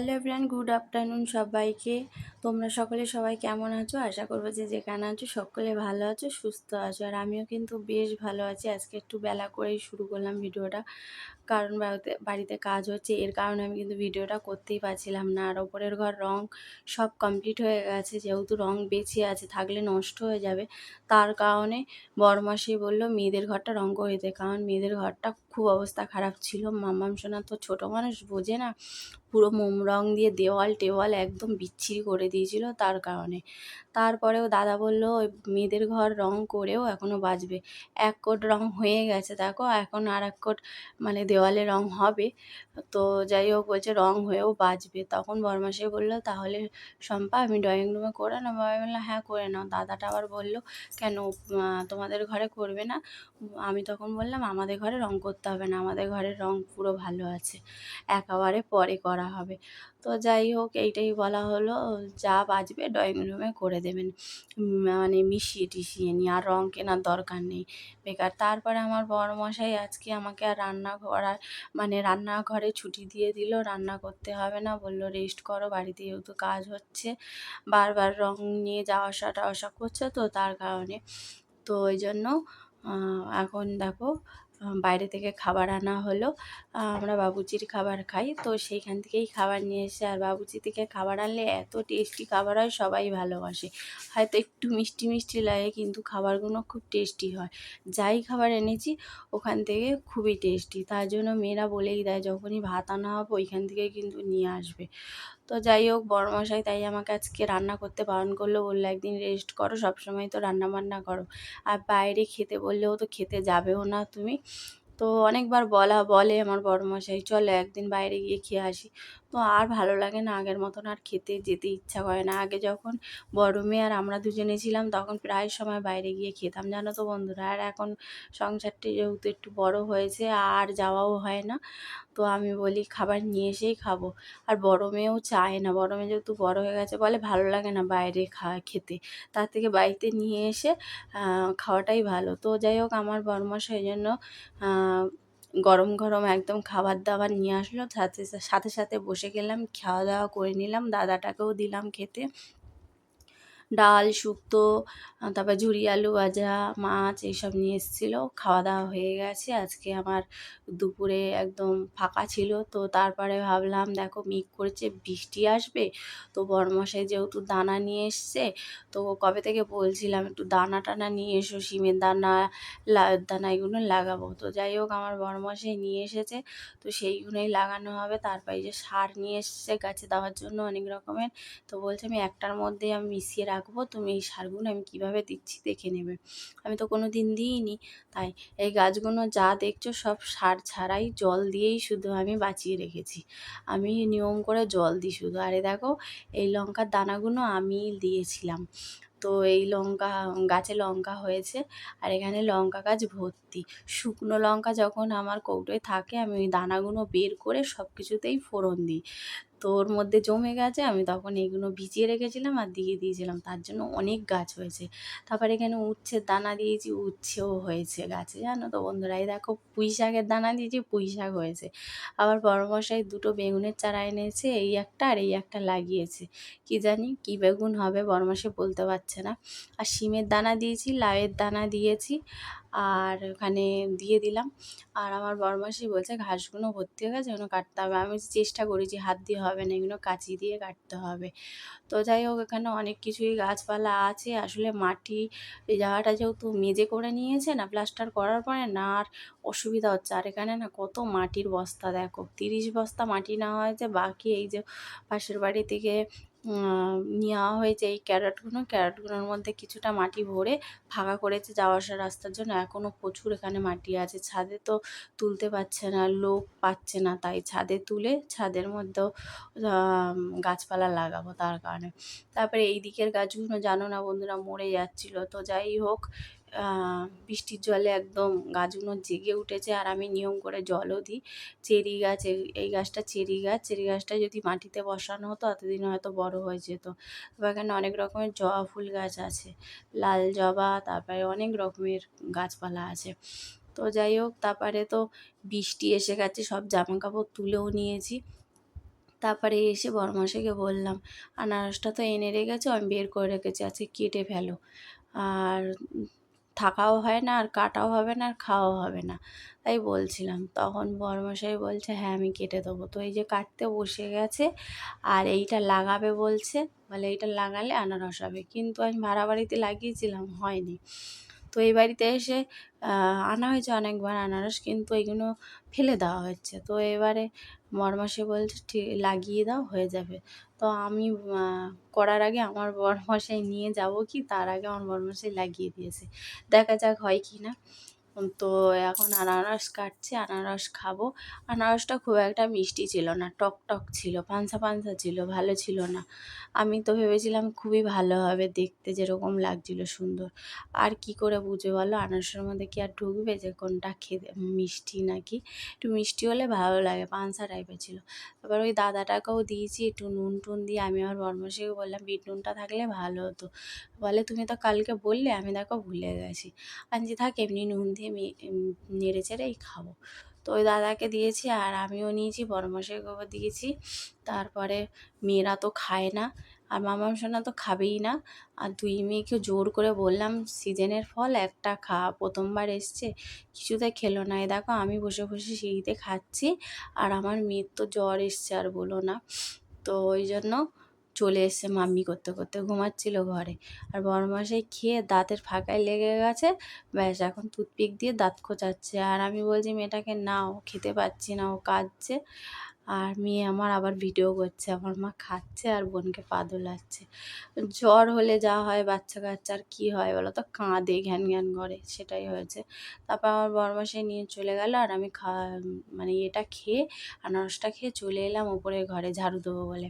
Hello everyone good afternoon সবাইকে। তোমরা সকলে সবাই কেমন আছো? আশা করব যে যেখানে আছো সকলে ভালো আছো, সুস্থ আছো। আর আমিও কিন্তু বেশ ভালো আছি। আজকে একটু বেলা করেই শুরু করলাম ভিডিওটা। কারণ বাড়িতে বাড়িতে কাজ হচ্ছে, এর কারণে আমি কিন্তু ভিডিওটা করতেই পারছিলাম না। আর ওপরের ঘর রং সব কমপ্লিট হয়ে গেছে। যেহেতু রং বেঁচে আছে, থাকলে নষ্ট হয়ে যাবে। তার কারণে বরমাসি বলল, মেয়েদের ঘরটা রং করে দিতে কারণ মেয়েদের ঘরটা খুব অবস্থা খারাপ ছিল। মামাম সোনা তো ছোটো মানুষ, বোঝে না। পুরো মোম রং দিয়ে দেওয়াল টেওয়াল একদম বিচ্ছিরি করে দিয়েছিল তার কারণে। তারপরেও দাদা বলল, ওই মেয়েদের ঘর রং করেও এখনও বাজবে। এক কোট রং হয়ে গেছে, দেখো, এখন আর এক কোট মানে দেওয়ালে রং হবে। তো যাই হোক, বলছে রং হয়েও বাজবে। তখন বরমাসে বলল, তাহলে শম্পা, আমি ড্রয়িং রুমে করে নেব। আমি বললাম হ্যাঁ করে নাও। দাদাটা আবার বলল, কেন তোমাদের ঘরে করবে না? আমি তখন বললাম, আমাদের ঘরে রং করতে হবে না, আমাদের ঘরের রং পুরো ভালো আছে, একেবারে পরে করা হবে। তো যাই হোক, এইটাই বলা হলো, যা বাজবে ড্রয়িং রুমে করে দেবেন। মানে মিশিয়ে টিশিয়ে নিয়ে আর রং কেনার দরকার নেই। বেকার। তারপরে আমার বড় মশাই আজকে আমাকে আর রান্না করার মানে রান্নাঘরে ছুটি দিয়ে দিল। রান্না করতে হবে না। বলল, রেস্ট করো, বাড়িতে যেহেতু কাজ হচ্ছে, বারবার রং নিয়ে যাওয়া, আসা, টাওয়া করছে তো তার কারণে। তো ওই জন্য এখন দেখো বাইরে থেকে খাবার আনা হলো। আমরা বাবুচির খাবার খাই। তো সেইখান থেকেই খাবার নিয়ে এসে আর বাবুচি থেকে খাবার আনলে এত টেস্টি খাবার হয়, সবাই ভালোবাসে। হয়তো একটু মিষ্টি মিষ্টি লাগে, কিন্তু খাবারগুলো খুব টেস্টি হয়। যাই খাবার এনেছি, ওখান থেকে খুবই টেস্টি। তার জন্য মেয়েরা বলেই দেয়, যখনই ভাত আনা হবে, ওইখান থেকে কিন্তু নিয়ে আসবে। তো যাই হোক, বড়মশাই তাই আমাকে আজকে রান্না করতে বারণ করল। বলল, একদিন রেস্ট করো, সবসময় তো রান্না বান্না করো। আর বাইরে খেতে বললেও তো খেতে যাবেও না তুমি। তো অনেকবার বলা বলে আমার বড়মশাই, চলো একদিন বাইরে গিয়ে খেয়ে আসি। তো আর ভালো লাগে না আগের মতন আর খেতে যেতে ইচ্ছা করে না। আগে যখন বড় মেয়ে আর আমরা দুজনে ছিলাম, তখন প্রায় সময় বাইরে গিয়ে খেতাম, জানো তো বন্ধুরা। আর এখন সংসারটি যেহেতু একটু বড় হয়েছে, আর যাওয়াও হয় না, তো আমি বলি খাবার নিয়ে এসেই খাব। আর বড় মেয়েও চায় না, বড় মেয়ে যেহেতু বড় হয়ে গেছে, বলে ভালো লাগে না বাইরে খাওয়া, খেতে। তার থেকে বাড়িতে নিয়ে এসে খাওয়াটাই ভালো। তো যাই হোক, আমার বরমাসের জন্য গরম গরম একদম খাবার দাবার নিয়ে আসলো। সাথে সাথে বসে গেলাম খাওয়া দাওয়া করে নিলাম, দাদাটাকেও দিলাম খেতে। ডাল, শুক্তো তারপর ঝুরি আলু ভাজা, মাছ এইসব নিয়ে এসেছিল। খাওয়া দাওয়া হয়ে গেছে। আজকে আমার দুপুরে একদম ফাঁকা ছিল। তো তারপরে ভাবলাম, দেখো মিক করেছে, বৃষ্টি আসবে। তো বরমশাই যেহেতু দানা নিয়ে এসছে, তো কবে থেকে বলছিলাম, একটু দানা টানা নিয়ে এসো সিমের দানা লাউয়ের দানা এগুলো লাগাবো। তো যাই হোক, আমার বরমশাই নিয়ে এসেছে। তো সেইগুলোই লাগানো হবে। তারপরে যে সার নিয়ে এসছে গাছে দেওয়ার জন্য অনেক রকমের। তো বলছে আমি একটার মধ্যে আমি মিশিয়ে রাখব তুমি এই সারগুলো আমি কীভাবে দিচ্ছি দেখে নেবে। আমি তো কোনো দিন দিইনি, তাই এই গাছগুলো যা দেখছ সব সার ছাড়াই জল দিয়েই শুধু আমি বাঁচিয়ে রেখেছি। আমি নিয়ম করে জল দিই শুধু। আরে দেখো, এই লঙ্কার দানাগুলো আমি দিয়েছিলাম। তো এই লঙ্কা, গাছে লঙ্কা হয়েছে আর এখানে লঙ্কা গাছ ভর্তি। শুকনো লঙ্কা যখন আমার কৌটোয় থাকে, আমি ওই দানাগুলো বের করে সব কিছুতেই ফোড়ন দিই। তো ওর মধ্যে জমে গেছে, আমি তখন এইগুলো ভিজিয়ে রেখেছিলাম আর দিয়ে দিয়েছিলাম। তার জন্য অনেক গাছ হয়েছে। তারপর এখানে উচ্ছে দানা দিয়েছি, উচ্ছেও হয়েছে গাছে, জানো তো বন্ধুরা এই দেখো পুঁই শাকের দানা দিয়েছি, পুঁই শাক হয়েছে। আবার বড়মশাই দুটো বেগুনের চারা এনেছে, এই একটা আর এই একটা লাগিয়েছে। কি জানি কি বেগুন হবে বড়মশাই বলতে পারছে না। আর শিমের দানা দিয়েছি, লাউয়ের দানা দিয়েছি। আর ওখানে দিয়ে দিলাম। আর আমার বড়মাসি বলছে, ঘাসগুলো ভর্তি হয়ে গেছে, এগুলো কাটতে হবে। আমি চেষ্টা করেছি হাত দিয়ে হবে না, এগুলো কাঁচি দিয়ে কাটতে হবে। তো যাই হোক, এখানে অনেক কিছুই গাছপালা আছে। আসলে মাটি এই জায়গাটা যেহেতু মেজে করে নিয়েছে না, প্লাস্টার করার পরে না আর অসুবিধা হচ্ছে। আর এখানে না কত মাটির বস্তা, দেখো। তিরিশ বস্তা মাটি নেওয়া হয়েছে, বাকি এই যে পাশের বাড়ি থেকে নেওয়া হয়েছে। এই ক্যারেটগুলো, ক্যারেটগুলোর মধ্যে কিছুটা মাটি ভরে ফাঁকা করেছে যাওয়া আসার রাস্তার জন্য। এখনও প্রচুর এখানে মাটি আছে। ছাদে তো তুলতে পারছে না, লোক পাচ্ছে না। তাই ছাদে তুলে ছাদের মধ্যেও গাছপালা লাগাবো তার কারণে। তারপরে এই দিকের গাছগুলো জানো না বন্ধুরা, মরে যাচ্ছিল। তো যাই হোক বৃষ্টির জলে একদম গাছগুলো জেগে উঠেছে আর আমি নিয়ম করে জলও দিই। চেরি গাছ, এই গাছটা চেরি গাছ। চেরি গাছটা যদি মাটিতে বসানো হতো, এতদিন হয়তো বড় হয়ে যেত। এখানে অনেক রকমের জবা ফুল গাছ আছে, লাল জবা, তারপরে অনেক রকমের গাছপালা আছে। তো যাই হোক, তারপরে তো বৃষ্টি এসে গেছে, সব জামা কাপড় তুলেও নিয়েছি। তারপরে এসে বরমাসাকে বললাম, আনারসটা তো এনে রেখেছো, আমি বের করে রেখেছি, আজকে কেটে ফেলো। আর থাকাও হয় না আর কাটাও হবে না আর খাওয়াও হবে না। তাই বলছিলাম। তখন বরমশাই বলছে হ্যাঁ আমি কেটে দেবো। তো এই যে কাটতে বসে গেছে আর এইটা লাগাবে বলছে, বলে এইটা লাগালে আনারস হবে। কিন্তু আমি ভাড়া বাড়িতে লাগিয়েছিলাম, হয়নি। তো এই বাড়িতে এসে আনা হয়েছে অনেকবার আনারস, কিন্তু এগুলো ফেলে দেওয়া হচ্ছে। তো এবারে মরমাসে বলছে ঠিক লাগিয়ে দাও, হয়ে যাবে। তো আমি করার আগে আমার বর বরমশাই নিয়ে যাব কি? তার আগে আমার বর মশাই লাগিয়ে দিয়েছে। দেখা যাক হয় কি না। তো এখন আনারস কাটছি, আনারস খাব। আনারসটা খুব একটা মিষ্টি ছিল না, টক টক ছিল, পানসা পানসা ছিল, ভালো ছিল না। আমি তো ভেবেছিলাম খুবই ভালো হবে, দেখতে যেরকম লাগছিল সুন্দর। আর কি করে বুঝে বলো, আনারসের মধ্যে কি আর ঢুকবে যে কোনটা খেতে মিষ্টি নাকি? একটু মিষ্টি হলে ভালো লাগে, পানসা টাইপের ছিল। তারপর ওই দাদাটাকেও দিয়েছি, একটু নুন টুন দিয়ে আমি আমার বর্মশাইকে বললাম, বিট নুনটা থাকলে ভালো হতো। বলে, তুমি তো কালকে বললে, আমি দেখো ভুলে গেছি। আমি থাক, এমনি নুন দিয়ে নেড়ে চেড়েই খাব। তো ওই দাদাকে দিয়েছি আর আমিও নিয়েছি, বড় গোবর দিয়েছি। তারপরে মেয়েরা তো খায় না, আর মামাম সোনা তো খাবেই না। আর দুই মেয়েকে জোর করে বললাম, সিজনের ফল একটা খা, প্রথমবার এসছে, কিছুতে খেলো না। দেখো আমি বসে বসে সিঁড়িতে খাচ্ছি, আর আমার মেয়ের তো জ্বর এসছে আর বলো না। তো ওই জন্য চলে এসছে মাম্মি করতে করতে, ঘুমাচ্ছিল ঘরে। আর বড়মাসাই খেয়ে দাঁতের ফাঁকায় লেগে গেছে, ব্যাস এখন টুথপিক দিয়ে দাঁত খোঁচাচ্ছে। আর আমি বলছি, মেয়েটাকে নাও, খেতে পাচ্ছি না, ও কাঁদছে। আর মেয়ে আমার আবার ভিডিও করছে, আমার মা খাচ্ছে আর বোনকে পা দোলাচ্ছে। জ্বর হলে যা হয় বাচ্চা কাচ্চার কী হয় বলো তো? কাঁদে, ঘ্যান ঘ্যান করে, সেটাই হয়েছে। তারপর আমার বরমাসে নিয়ে চলে গেল আর আমি খা মানে এটা খেয়ে আনারসটা খেয়ে চলে এলাম ওপরে ঘরে ঝাড়ু দেবো বলে।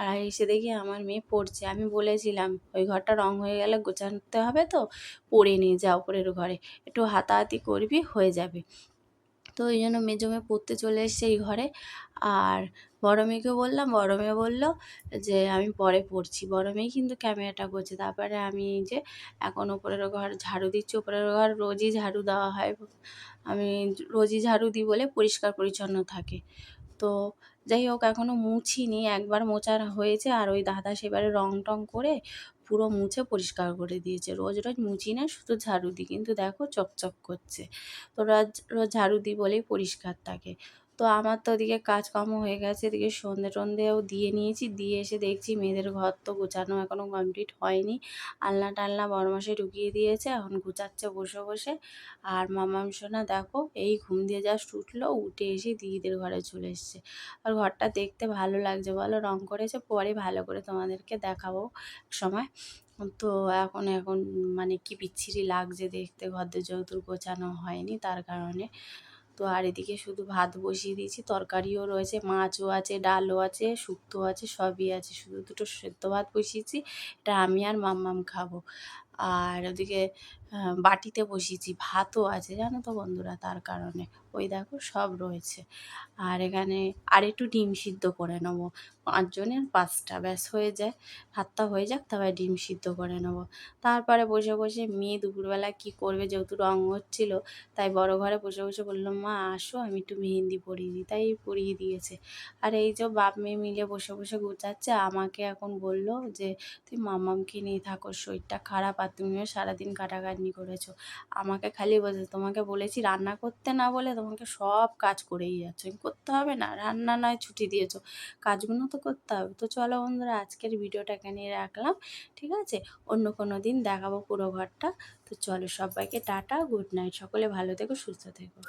আর এসে দেখি আমার মেয়ে পড়ছে। আমি বলেছিলাম, ওই ঘরটা রং হয়ে গেলে গোছাতে হবে তো? পড়ে নিয়ে যা ওপরের ঘরে। একটু হাতাহাতি করবি, হয়ে যাবে। তো ওই জন্য মেজো মেয়ে পড়তে চলে এসছে এই ঘরে। আর বড় মেয়েকে বললাম, বড় মেয়ে বলল যে, আমি পরে পড়ছি। বড় মেয়ে কিন্তু ক্যামেরাটা করছে। তারপরে আমি যে, এখন ওপরের ঘর ঝাড়ু দিচ্ছি। ওপরের ঘর রোজই ঝাড়ু দেওয়া হয়। আমি রোজই ঝাড়ু দিই বলে পরিষ্কার পরিচ্ছন্ন থাকে। তো যাই হোক এখনও মুছিনি। একবার মোচার হয়েছে। আর ওই দাদা সেবারে রং টং করে পুরো মুছে পরিষ্কার করে দিয়েছে। রোজ রোজ মুছি না, শুধু ঝাড়ু দিই। কিন্তু দেখো চকচক করছে। তো রোজ রোজ ঝাড়ু দিই বলেই পরিষ্কার থাকে। তো আমার তো ওদিকে কাজকর্ম হয়ে গেছে, এদিকে সন্ধে টন্ধেও দিয়ে নিয়েছি, দিয়ে এসে দেখছি মেয়েদের ঘর তো গোছানো এখনও কমপ্লিট হয়নি। আলনা টালনা বড়মাসে ঢুকিয়ে দিয়েছে, এখন গুছাচ্ছে বসে বসে। আর মামাম সোনা দেখো, এই ঘুম দিয়ে জাস্ট উঠল, উঠে এসে দিদিদের ঘরে চলে এসছে। আর ঘরটা দেখতে ভালো লাগছে বলো, রং করেছে, পরে ভালো করে তোমাদেরকে দেখাবো সময়। তো এখন এখন মানে কি বিচ্ছিরি লাগছে দেখতে ঘর যেহেতু গোছানো হয়নি তার কারণে। তো আর এদিকে শুধু ভাত বসিয়ে দিয়েছি, তরকারিও রয়েছে, মাছও আছে, ডালও আছে, শুক্তো আছে, সবই আছে। শুধু দুটো সেদ্ধ ভাত বসিয়েছি, এটা আমি আর মাম্মাম খাব। আর ওদিকে বাটিতে বসিয়েছি, ভাতও আছে, জানো তো বন্ধুরা, তার কারণে। ওই দেখো সব রয়েছে। আর এখানে আর একটু ডিম সিদ্ধ করে নেব। পাঁচজনের পাঁচটা, ব্যাস হয়ে যায়। ভাতটা হয়ে যাক, তারপরে ডিম সিদ্ধ করে নেব। তারপরে বসে বসে, মেয়ে দুপুরবেলা কি করবে, যেহেতু রঙ হচ্ছিল, তাই বড় ঘরে বসে বসে বলল, মা, আসো, আমি একটু মেহেন্দি পরিয়ে দিই। তাই পরিয়ে দিয়েছে। আর এই যে বাপ মেয়ে মিলে বসে বসে গোছাচ্ছে, আমাকে এখন বলল যে, তুই মামামকে নিয়ে থাকো, শরীরটা খারাপ আর তুমিও সারাদিন কাটাকাটনি করেছ। আমাকে খালি বলছে, তোমাকে বলেছি রান্না করতে না বলে তোমাকে সব কাজ করেই যাচ্ছ। করতে হবে না, রান্না নয়, ছুটি দিয়েছ। কাজগুলো তো করতে হবে। তো চলো বন্ধুরা, আজকের ভিডিওটা এখানে রাখলাম, ঠিক আছে? অন্য কোনো দিন দেখাবো পুরো ঘরটা। তো চলো সবাইকে টাটা, গুড নাইট। সকলে ভালো থেকো, সুস্থ থেকো।